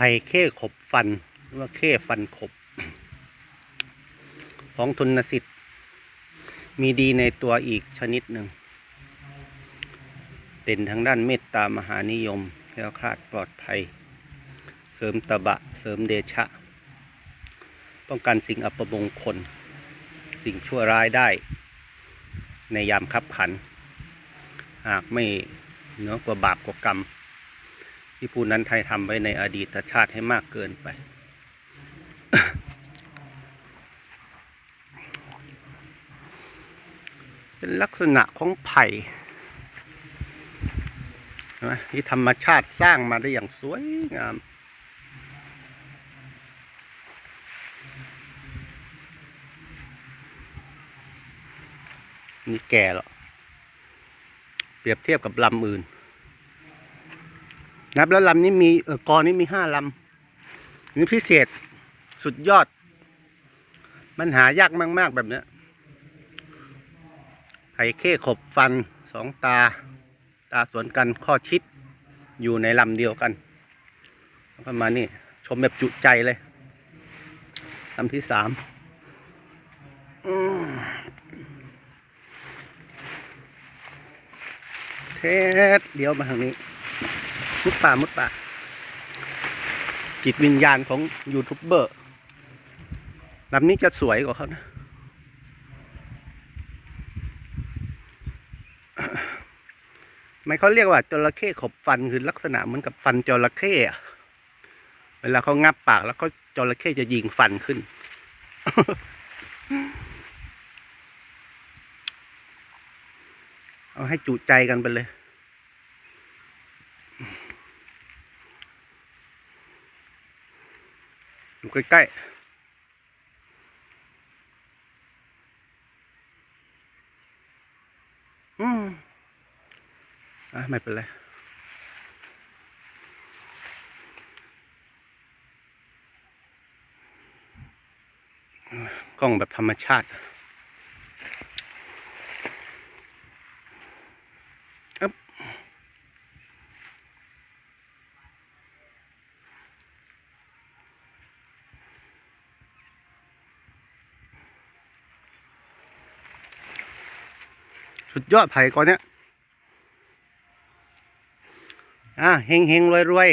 ภัยเข้ขบฟันหรือว่าเข้ฟันขบ ของทุนสิทธิ์มีดีในตัวอีกชนิดหนึ่ง เด่นทางด้านเมตตามหานิยมแคล้วคลาดปลอดภัย เสริมตะบะ เสริมเดชะ ป้องกันสิ่งอัปมงคล สิ่งชั่วร้ายได้ ในยามคับขัน หากไม่เหนือกว่าบาปกว่ากรรม ที่ผู้นั้นไทยทำไว้ในอดีตชาติให้มากเกินไป เป็นลักษณะของไผ่นไหมที่ธรรมชาติสร้างมาได้อย่างสวยงาม นี่แก่แล้วเปรียบเทียบกับลำอื่น นับแล้วลำนี้มีเออกอนี้มีห้าลำนี่พิเศษสุดยอด มันหายากมาก ๆ แบบเนี้ยไข่เข้ขบฟันสองตา ตาสวนกันข้อชิดอยู่ในลำเดียวกันแล้วก็มานี่ ชมแบบจุใจเลยลำที่สามอืมเทสเดี๋ยวมาทางนี้ มุดป่ามุดป่า จิตวิญญาณของยูทูบเบอร์ลำนี้จะสวยกว่าเขานะไม่เขาเรียกว่าจระเข้ขบฟันคือลักษณะเหมือนกับฟันจระเข้เวลาเขางับปากแล้วก็จระเข้จะยิงฟันขึ้น เอาให้จุใจกันไปเลย อยู่ใกล้ๆ อืมอะไม่เป็นไรกล้องแบบธรรมชาติ สุดยอดไผ่ก้อนเนี้ยอะเฮงเฮงรวยรวย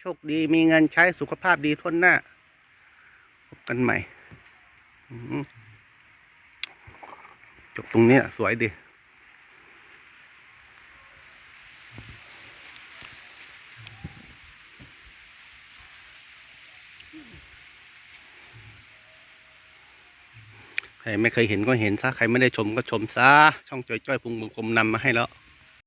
โชคดีมีเงินใช้สุขภาพดีทนหน้า พบกันใหม่ จบตรงนี้สวยดี ใครไม่เคยเห็นก็เห็นซะใครไม่ได้ชมก็ชมซะช่องจ้อยๆพุงบุงกลมนำมาให้แล้ว